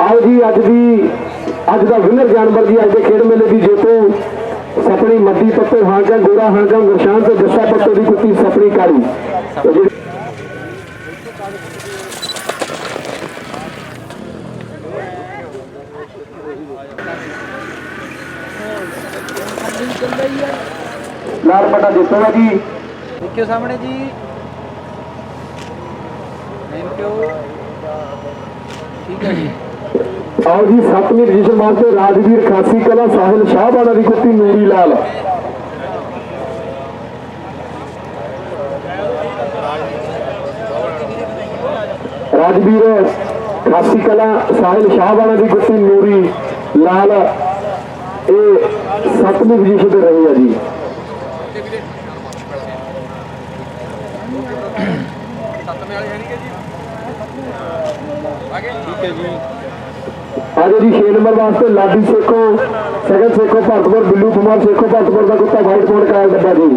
ਆਓ ਜੀ, ਅੱਜ ਦੀ ਅੱਜ ਦਾ ਵਿਨਰ ਜਾਨਵਰ ਜੀ, ਅੱਜ ਦੇ ਖੇਡ ਮੇਲੇ ਦੀ ਜੇਤੂ ਸਪਣੀ ਮੱਦੀ ਪੱਤੋ ਹਾਂਗਾ ਗੋਰਾ ਹਾਂਗਾ ਨਿਸ਼ਾਨ ਤੇ ਜੱਸਾ ਪੱਤੋ ਦੀ ਕੁੱਤੀ ਸਪਣੀ ਕਾਲੀ ਲਾਲ ਪਟਾ ਜਿੱਤੂਗਾ ਜੀ। ਦੇਖਿਓ ਸਾਹਮਣੇ ਜੀ। ਥੈਂਕ ਯੂ ਠੀਕ ਹੈ ਜੀ। ਆਓ ਜੀ ਸੱਤਵੀਂ ਪੋਜੀਸ਼ਨ ਵਾਸਤੇ ਰਾਜਵੀਰ ਖਾਸੀ ਕਲਾ ਸਾਹਿਲ ਸ਼ਾਹਬਾਨਾ ਦੀ ਕੁੱਤੀ ਨੂਰੀ ਲਾਲ। ਰਾਜਵੀਰ ਖਾਸੀ ਕਲਾ ਸਾਹਿਲ ਸ਼ਾਹਬਾਨਾ ਦੀ ਕੁੱਤੀ ਨੂਰੀ ਲਾਲ। ਇਹ ਸੱਤਵੀਂ ਪੋਜੀਸ਼ਨ ਤੇ ਰਹੀ ਹੈ ਜੀ। ਠੀਕ ਹੈ ਜੀ। ਆਜੋ ਜੀ 6 ਨੰਬਰ ਵਾਸਤੇ ਲਾਡੀ ਸੇਖੋ ਸਗਨ ਸੇਖੋ ਭਗਤਪੁਰ ਬਿੱਲੂ ਕੁਮਾਰ ਸੇਖੋ ਭਗਤਪੁਰ ਦਾ ਕੁੱਤਾ ਵਾਈਟ ਕੋਟ ਕਾਲ ਡੱਬਾ ਜੀ।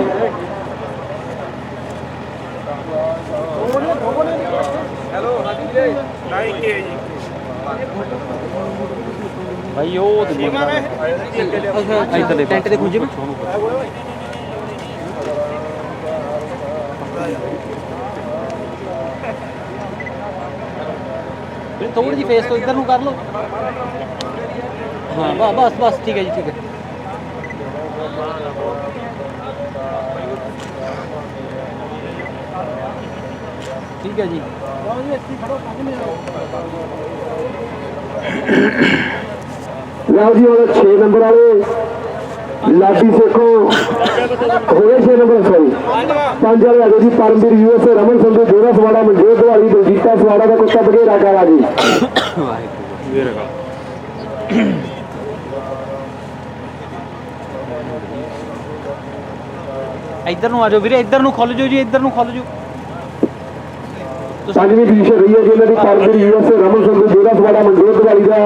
ਭਾਈ ਉਹ ਤੇ ਇੱਧਰ ਲੈ ਟੈਂਟ ਦੇ ਖੁੰਝੇ ਵਿੱਚ ਥੋੜੀ ਜੀ ਫੇਸ ਤੋਂ ਇੱਧਰ ਨੂੰ ਕਰ ਲਓ। ਹਾਂ ਬਸ ਬਸ ਬਸ, ਠੀਕ ਹੈ ਜੀ, ਠੀਕ ਹੈ। ਠੀਕ ਹੈ ਜੀ। ਲਓ ਜੀ, ਹੁਣ 6 ਨੰਬਰ ਵਾਲੇ ਲਾਡੀ ਸੇਖੋ। ਹੋਏ 6 ਨੰਬਰ ਸੌਰੀ ਪੰਜ ਵਾਲੇ ਆਜੋ ਜੀ, ਪਰਮਵੀਰ ਯੂਐਸਏ ਰਮਨ ਸੰਧੂ, ਜੋਰਾ ਸਵਾੜਾ, ਮਨਜੋਤ ਬਲਜੀਤਾ ਸਵਾੜਾ ਦਾ ਕੁੱਤਾ ਬਗੇਰਾ ਕਾਲਾ ਜੀ। ਇੱਧਰ ਨੂੰ ਆ ਜਾਓ ਵੀਰੇ ਇੱਧਰ ਨੂੰ ਖੁੱਲ ਜਾਓ ਜੀ ਇੱਧਰ ਨੂੰ ਖੁੱਲ ਜਾਓ। ਪੰਜਵੀਂ ਪੋਜੀਸ਼ਨ ਰਹੀ ਹੈ ਜੀ ਇਹਨਾਂ ਦੀ ਪਰਮਵੀਰ ਯੂਐਸਏ ਰਮਨ ਸੰਧੂ ਜੋਰਾ ਸਵਾੜਾ ਮਨਜੋਤ ਦਿਵਾਲੀ ਦਾ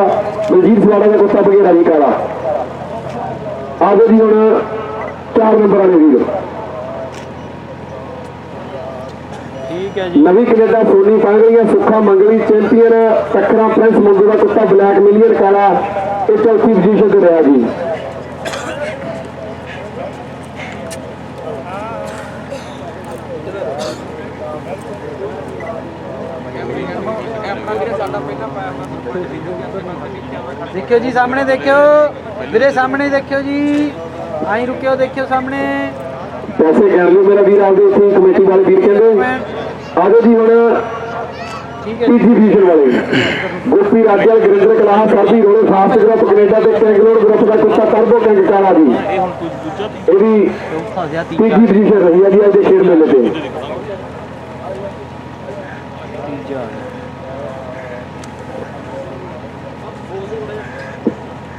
ਬਲਜੀਤ ਸਵਾੜਾ ਦਾ ਕੁੱਤਾ ਬਗੇਰਾ ਜੀ ਕਾਲਾ। ਆਜੋ ਜੀ ਹੁਣ 4 ਨੰਬਰ ਵਾਲੇ ਵੀਰ। ਠੀਕ ਹੈ ਜੀ। ਨਵੀਂ ਕੈਨੇਡਾ ਸੋਨੀ ਪਾਂਗਲੀਆਂ ਸੁੱਖਾ ਮੰਗਲੀ ਚੈਂਪੀਅਨ ਟੱਕਰਾ ਪ੍ਰਿੰਸ ਮੰਗੂ ਦਾ ਕੁੱਤਾ ਬਲੈਕ ਮਿਲੀਅਨ ਕਾਲਾ ਇਹ ਚੌਥੀ ਪੋਜੀਸ਼ਨ ਤੇ ਰਿਹਾ ਜੀ। ਦੇਖਿਓ ਜੀ ਸਾਹਮਣੇ ਦੇਖਿਓ। ਵੀਰੇ ਸਾਹਮਣੇ ਦੇਖਿਓ ਜੀ। ਆਈ ਰੁਕਿਓ ਦੇਖਿਓ ਸਾਹਮਣੇ। ਪੈਸੇ ਗਿਣ ਲਓ ਮੇਰਾ ਵੀਰ ਆਪਦੇ ਇੱਥੇ ਕਮੇਟੀ ਵਾਲੇ ਵੀਰ ਕਹਿੰਦੇ ਆਜੋ ਜੀ ਹੁਣ ਪੋਜੀਸ਼ਨ ਵਾਲੇ। ਗੋਪੀ ਰਾਜਲ ਗਰਿੰਦਰ ਕਲਾਹ ਸਰਦੀ ਰੋੜੇ ਫਾਸਟ ਗਰੁੱਪ ਕੈਨੇਡਾ ਤੇ ਕੈਂਗਲੋਰ ਗਰੁੱਪ ਦਾ ਕੁੱਤਾ ਟਰਬੋ ਕਿੰਗ ਕਾਲਾ ਜੀ। ਇਹਦੀ ਤੀਜੀ। ਪੋਜੀਸ਼ਨ ਰਹੀ ਹੈ ਜੀ ਅੱਜ ਦੇ ਖੇਡ ਮੇਲੇ ਤੇ।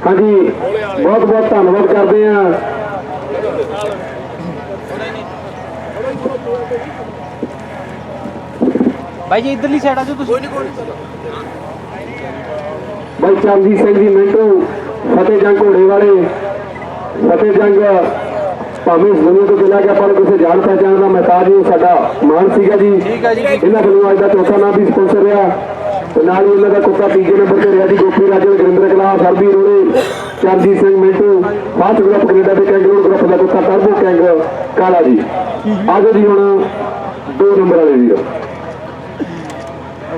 ਹਾਂਜੀ ਬਹੁਤ ਬਹੁਤ ਧੰਨਵਾਦ ਕਰਦੇ ਹਾਂ। ਬਾਈ ਜੀ ਇਧਰਲੀ ਸਾਈਡ ਆ ਜਾਓ ਤੁਸੀਂ। ਬਾਈ ਚਰਨਜੀਤ ਸਿੰਘ ਜੀ ਮਿੰਟੂ। ਫਤਿਹ ਜੰਗ ਘੋੜੇ ਵਾਲੇ। ਫਤਿਹ ਜੰਗ ਭਾਵੇਂ ਦੁਨੀਆ ਤੋਂ ਬਿਨਾਂ ਕਿ ਆਪਾਂ ਨੂੰ ਕਿਸੇ ਜਾਣ ਪਹਿਚਾਣ ਦਾ ਮਹਤਾਜ ਹੀ ਸਾਡਾ ਮਾਨ ਸੀਗਾ ਜੀ। ਠੀਕ ਹੈ ਜੀ। ਇਹਨਾਂ ਵੱਲੋਂ ਅੱਜ ਦਾ ਚੌਥਾ ਨਾਮ ਵੀ ਸਪਾਂਸਰ ਰਿਹਾ। ਤੇ ਨਾਲ ਹੀ ਇਹਨਾਂ ਦਾ ਕੁੱਤਾ ਤੀਜੇ ਨੰਬਰ ਤੇ ਰਿਹਾ ਜੀ ਗੋਪੀ ਰਾਜਨ Gurinder Kala Sarbi Rore Charanjit Singh Mintu. Fast group Canada ਤੇ ਕੈਂਗਲੂਰ ਗਰੁੱਪ ਦਾ ਕੁੱਤਾ ਟਰਬੋ ਕੈਂਗ ਕਾਲਾ ਜੀ। ਆਜੋ ਜੀ ਹੁਣ ਦੋ ਨੰਬਰ ਵਾਲੇ ਵੀਰ।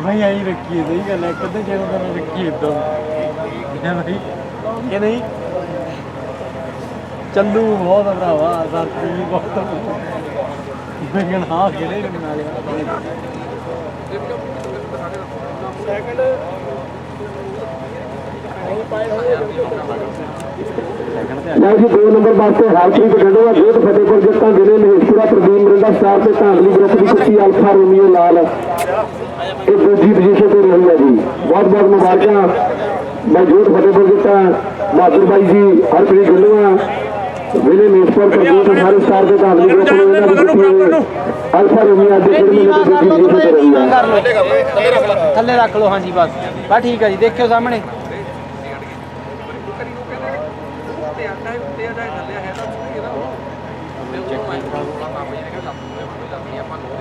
ਭਾਈ ਆਈ ਰੱਖੀਏ, ਸਹੀ ਗੱਲ ਹੈ। ਕਦੇ ਜਦੋਂ ਦਾ ਰੱਖੀਏ ਇਦਾਂ। ਹੈ ਭਾਈ? ਕਿ ਨਹੀਂ? ਚੱਲੂ ਬਹੁਤ ਆ ਭਰਾਵਾ ਸਾਥੀ ਵੀ ਬਹੁਤ ਮੈਂ ਕਹਿਣਾ ਹਾਂ, ਕਿਹੜੇ ਨਾਲ ਲਓ ਜੀ ਦੋ ਨੰਬਰ ਵਾਸਤੇ ਹਰਪ੍ਰੀਤ ਗੰਡੋਆ ਜੋਤ ਫਤਿਹਪੁਰ ਜੱਟਾਂ ਜ਼ਿਲ੍ਹੇ ਮਹੇਸ਼ਪੁਰਾ, ਪ੍ਰਦੀਪ ਮਰਿੰਡਾ ਸਟਾਰ ਤੇ ਧਾਂਦਲੀ ਗਰੁੱਪ ਦੀ ਕੁੱਤੀ ਅਲਫਾ ਰੋਮੀਓ ਲਾਲ। ਇਹ ਦੂਜੀ ਪੋਜੀਸ਼ਨ ਤੇ ਰਹੀ ਹੈ ਜੀ। ਬਹੁਤ ਬਹੁਤ ਮੁਬਾਰਕਾਂ। ਮੈਂ ਜੋਤ ਫਤਿਹਪੁਰ ਜੱਟਾਂ ਬਹਾਦਰ ਬਾਈ ਜੀ ਹਰਪ੍ਰੀਤ ਗੰਡੋਆ ਜ਼ਿਲ੍ਹੇ ਮਹੇਸ਼ਪੁਰ ਪ੍ਰਦੀਪ ਸਾਰੇ ਸਟਾਰ ਤੇ ਧਾਂਦਲੀ ਗਰੁੱਪ ਨੂੰ ਇਹਨਾਂ ਦੀ ਅਲਫਾ ਅੱਜ ਦੇ ਖੇਡ ਮੇਲੇ ਦੀ ਦੂਜੀ ਪੋਜੀਸ਼ਨ ਤੇ ਰਹੀ ਹੈ ਥੱਲੇ ਰੱਖ ਲਓ ਹਾਂਜੀ ਬਸ। ਬਸ ਠੀਕ ਹੈ ਜੀ ਦੇਖਿਓ ਸਾਹਮਣੇ।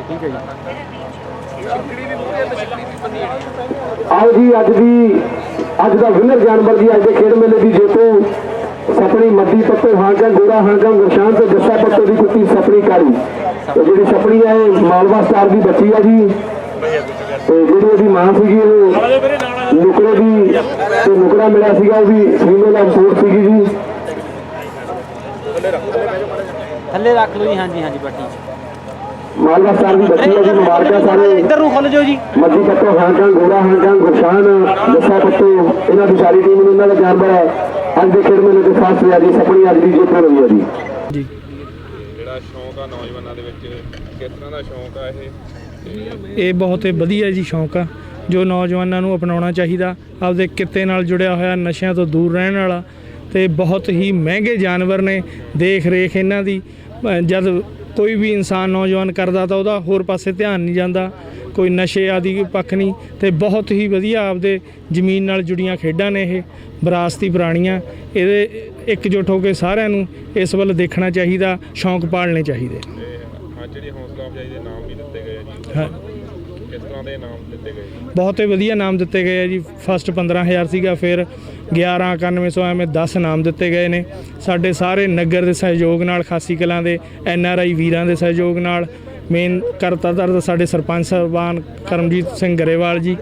ਠੀਕ ਹੈ ਜੀ। ਆਓ ਜੀ ਅੱਜ ਦੀ ਅੱਜ ਦਾ ਵਿਨਰ ਜਾਨਵਰ ਦੀ ਅੱਜ ਦੇ ਖੇਡ ਮੇਲੇ ਦੀ ਜੇਤੂ ਸਪਣੀ ਮੱਦੀ ਪੱਤੋ ਹਾਂਗਾ ਗੋਰਾ ਹਾਂਗਾ ਗੁਰਸ਼ਾਨ ਤੇ ਜੱਸਾ ਪੱਤੋ ਦੀ ਕੁੱਤੀ ਸਪਣੀ ਕਾਲੀ ਤੇ ਜਿਹੜੀ ਸਪਣੀ ਹੈ ਮਾਲਵਾ ਸਟਾਰ ਦੀ ਬੱਚੀ ਆ ਜੀ। ਤੇ ਜਿਹੜੀ ਉਹਦੀ ਮਾਂ ਸੀਗੀ ਉਹ ਨੁਕਰੇ ਦੀ ਤੇ ਨੁਕਰਾ ਮਿਲਿਆ ਸੀਗਾ ਉਹ ਵੀ ਫੀਮੇਲ ਇੰਪੋਰਟ ਸੀਗੀ ਜੀ। ਥੱਲੇ ਰੱਖ ਲਓ ਜੀ ਹਾਂਜੀ ਹਾਂਜੀ ਬੱਟੀ। ਮਾਲਵਾ ਸਟਾਰ ਦੀ ਬੱਚੀ ਆ ਜੀ ਮੁਬਾਰਕਾਂ ਸਾਰੇ ਇੱਧਰ ਨੂੰ ਖੁੱਲ ਜਾਓ ਜੀ। ਮੱਦੀ ਪੱਤੋ ਹਾਂਗਾ ਗੋਰਾ ਹਾਂਗਾ ਗੁਰਸ਼ਾਨ ਜੱਸਾ ਪੱਤੋ ਇਹਨਾਂ ਦੀ ਸਾਰੀ ਟੀਮ ਨੂੰ ਇਹਨਾਂ ਦਾ ਜਾਨਵਰ ਅੱਜ ਦੇ ਖੇਡ ਮੇਲੇ ਦੇ ਫਾਸਟ ਹੋਇਆ ਜੀ ਸਪਣੀ ਅੱਜ ਦੀ ਜੇਤੂ ਰਹੀ ਹੈ ਜੀ। ਜਿਹੜਾ ਸ਼ੌਂਕ ਆ ਨੌਜਵਾਨਾਂ ਦੇ ਵਿੱਚ ਕਿਸ ਤਰ੍ਹਾਂ ਦਾ ਸ਼ੌਂਕ ਆ ਇਹ? ਇਹ ਬਹੁਤ ਹੀ ਵਧੀਆ ਜੀ ਸ਼ੌਂਕ ਆ ਜੋ ਨੌਜਵਾਨਾਂ ਨੂੰ ਅਪਣਾਉਣਾ ਚਾਹੀਦਾ ਆਪਦੇ ਕਿੱਤੇ ਨਾਲ ਜੁੜਿਆ ਹੋਇਆ ਨਸ਼ਿਆਂ ਤੋਂ ਦੂਰ ਰਹਿਣ ਵਾਲਾ ਤੇ ਬਹੁਤ ਹੀ ਮਹਿੰਗੇ ਜਾਨਵਰ ਨੇ ਦੇਖ ਰੇਖ ਇਹਨਾਂ ਦੀ ਜਦ ਕੋਈ ਵੀ ਇਨਸਾਨ ਨੌਜਵਾਨ ਕਰਦਾ ਤਾਂ ਉਹਦਾ ਹੋਰ ਪਾਸੇ ਧਿਆਨ ਨਹੀਂ ਜਾਂਦਾ ਕੋਈ ਨਸ਼ੇ ਆਦਿ ਪੱਖ ਨਹੀਂ ਤੇ ਬਹੁਤ ਹੀ ਵਧੀਆ ਆਪਦੇ ਜ਼ਮੀਨ ਨਾਲ ਜੁੜੀਆਂ ਖੇਡਾਂ ਨੇ ਇਹ ਵਿਰਾਸਤੀ ਪ੍ਰਾਣੀਆਂ। ਇਹਦੇ ਇਕਜੁੱਟ ਹੋ ਕੇ ਸਾਰਿਆਂ ਨੂੰ ਇਸ ਵੱਲ ਦੇਖਣਾ ਚਾਹੀਦਾ ਸ਼ੌਂਕ ਪਾਲਣੇ ਚਾਹੀਦੇ। ਅੱਜ ਜਿਹੜੀ ਹੌਸਲਾ ਅਫਜ਼ਾਈ ਦੇ ਨਾਮ ਵੀ ਦਿੱਤੇ ਗਏ ਆ ਜੀ। ਹਾਂ। ਕਿਸ ਤਰ੍ਹਾਂ ਦੇ ਨਾਮ ਦਿੱਤੇ ਗਏ? ਬਹੁਤ ਹੀ ਵਧੀਆ ਨਾਮ ਦਿੱਤੇ ਗਏ ਆ ਜੀ। ਫਸਟ 15000 ਸੀਗਾ ਫਿਰ 11 9100 ਐਵੇਂ 10 ਨਾਮ ਦਿੱਤੇ ਗਏ ਨੇ। ਸਾਡੇ ਸਾਰੇ ਨਗਰ ਦੇ ਸਹਿਯੋਗ ਨਾਲ ਖਾਸੀ ਕਲਾਂ ਦੇ ਐਨ ਆਰ ਆਈ ਵੀਰਾਂ ਦੇ ਸਹਿਯੋਗ ਨਾਲ ਮੇਨ ਕਰਤਾ ਦਰ ਸਾਡੇ ਸਰਪੰਚ ਸਾਹਿਬਾਨ ਕਰਮਜੀਤ ਸਿੰਘ ਗਰੇਵਾਲ ਜੀ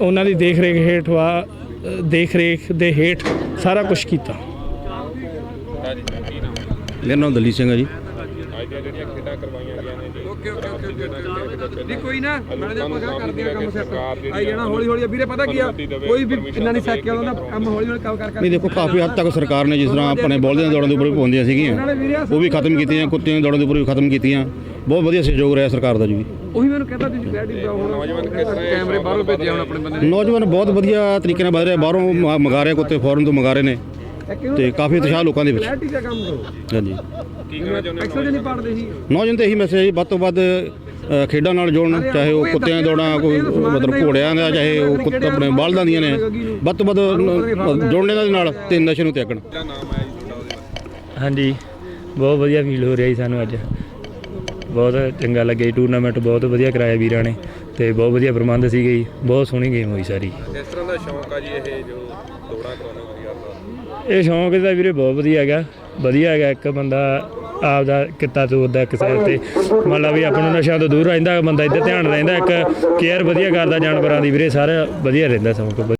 ਉਹਨਾਂ ਦੀ ਦੇਖ ਰੇਖ ਹੇਠ ਵਾ ਦੇਖ ਰੇਖ ਦੇ ਹੇਠ ਸਾਰਾ ਕੁਝ ਕੀਤਾ। ਮੇਰਾ ਨਾਮ ਦਲੀਪ ਸਿੰਘ ਹੈ ਜੀ। ਅੱਜ ਜਿਹੜੀਆਂ ਖੇਡਾਂ ਕਰਵਾਈਆਂ ਜੀ ਓਕੇ ਓਕੇ ਓਕੇ ਨਹੀਂ ਕੋਈ ਨਾ ਮੈਂ ਤਾਂ ਪਤਾ ਕਰਦੇ ਆ ਕੰਮ ਸੈੱਟ ਆਈ ਜਾਣਾ ਹੌਲੀ ਹੌਲੀ ਵੀਰੇ ਪਤਾ ਕੀ ਆ? ਕੋਈ ਵੀ ਇੰਨਾ ਨਹੀਂ ਸੈੱਟ ਉਹਦਾ ਕੰਮ ਹੌਲੀ ਹੌਲੀ ਕੰਮ ਕਰ ਨਹੀਂ ਦੇਖੋ ਕਾਫੀ ਹੱਦ ਤੱਕ ਸਰਕਾਰ ਨੇ ਜਿਸ ਤਰ੍ਹਾਂ ਆਪਣੇ ਬੋਲਦੇ ਦੌੜਾਂ ਦੇ ਉੱਪਰ ਵੀ ਪਾਉਂਦੀਆਂ ਸੀਗੀਆਂ। ਉਹ ਵੀ ਖਤਮ ਕੀਤੀਆਂ ਕੁੱਤਿਆਂ ਦੀ ਦੌੜਾਂ ਦੇ ਉੱਪਰ ਵੀ ਖਤਮ ਕੀਤੀਆਂ। ਬਹੁਤ ਵਧੀਆ ਸਹਿਯੋਗ ਰਿਹਾ ਸਰਕਾਰ ਦਾ ਜੀ। ਉਹੀ ਮੈਨੂੰ ਕਹਿੰਦਾ ਤੁਸੀਂ ਬੈਠੀ ਹੁਣ। ਨੌਜਵਾਨ ਕਿਸ ਤਰ੍ਹਾਂ ਇਹ ਕੈਮਰੇ ਬਾਹਰੋਂ ਭੇਜੇ ਹੁਣ ਆਪਣੇ ਬੰਦੇ ਨੌਜਵਾਨ ਬਹੁਤ ਵਧੀਆ ਤਰੀਕੇ ਨਾਲ ਵਧ ਰਿਹਾ ਬਾਹਰੋਂ ਮੰਗਾ ਰਹੇ ਕੁੱਤੇ ਫੋਰਨ ਤੋਂ ਮੰਗਾ ਰਹੇ ਨੇ। ਤੇ ਕਾਫੀ ਉਤਸ਼ਾਹ ਲੋਕਾਂ ਦੇ ਵਿੱਚ। ਕਲੈਰਿਟੀ ਦਾ ਕੰਮ ਕਰੋ। ਹਾਂਜੀ। ਕੀ ਕਹਿਣਾ ਚਾਹੁੰਦੇ ਐਕਸਲ ਨਹੀਂ ਪੜਦੇ ਸੀ। ਨੌਜਵਾਨ ਤੇ ਇਹੀ ਮੈਸੇਜ ਵੱਧ ਤੋਂ ਵੱਧ ਖੇਡਾਂ ਨਾਲ ਜੁੜਨ ਚਾਹੇ ਉਹ ਕੁੱਤਿਆਂ ਦੀਆਂ ਦੌੜਾਂ ਕੋਈ ਮਤਲਬ ਘੋੜਿਆਂ ਦਾ ਚਾਹੇ ਉਹ ਕੁੱਤੇ ਆਪਣੇ ਬਲਦਾਂ ਦੀਆਂ ਨੇ ਵੱਧ ਤੋਂ ਵੱਧ ਜੁੜਨ ਇਹਨਾਂ ਦੇ ਨਾਲ ਤੇ ਨਸ਼ੇ ਨੂੰ ਤਿਆਗਣ। ਹਾਂਜੀ ਬਹੁਤ ਵਧੀਆ ਫੀਲ ਹੋ ਰਿਹਾ ਜੀ ਸਾਨੂੰ ਅੱਜ। ਬਹੁਤ ਚੰਗਾ ਲੱਗਿਆ ਜੀ ਟੂਰਨਾਮੈਂਟ ਬਹੁਤ ਵਧੀਆ ਕਰਾਇਆ ਵੀਰਾਂ ਨੇ ਤੇ ਬਹੁਤ ਵਧੀਆ ਪ੍ਰਬੰਧ ਸੀਗੇ ਜੀ ਬਹੁਤ ਸੋਹਣੀ ਗੇਮ ਹੋਈ ਸਾਰੀ। ਇਸ ਤਰ੍ਹਾਂ ਦਾ ਸ਼ੌਂਕ ਆ ਜੀ ਇਹ ਜੋ ਦੌੜਾਂ ਕਰਾਉਣਾ ਤੁਸੀਂ ਇਹ ਸ਼ੌਂਕ ਦਾ ਵੀਰੇ ਬਹੁਤ ਵਧੀਆ ਹੈਗਾ। ਵਧੀਆ ਹੈਗਾ ਇੱਕ ਬੰਦਾ ਆਪ ਦਾ ਕਿੱਤਾ ਤੋਰਦਾ ਇੱਕ ਸਾਈਡ ਤੇ। ਮੰਨ ਲਾ ਵੀ ਆਪਾਂ ਨੂੰ ਨਸ਼ਿਆਂ ਤੋਂ ਦੂਰ ਰਹਿੰਦਾ, ਬੰਦਾ ਇੱਧਰ ਧਿਆਨ ਰਹਿੰਦਾ, ਇੱਕ ਕੇਅਰ ਵਧੀਆ ਕਰਦਾ ਜਾਨਵਰਾਂ ਦੀ ਵੀਰੇ, ਸਾਰਾ ਵਧੀਆ ਰਹਿੰਦਾ ਸ਼ੌਂਕ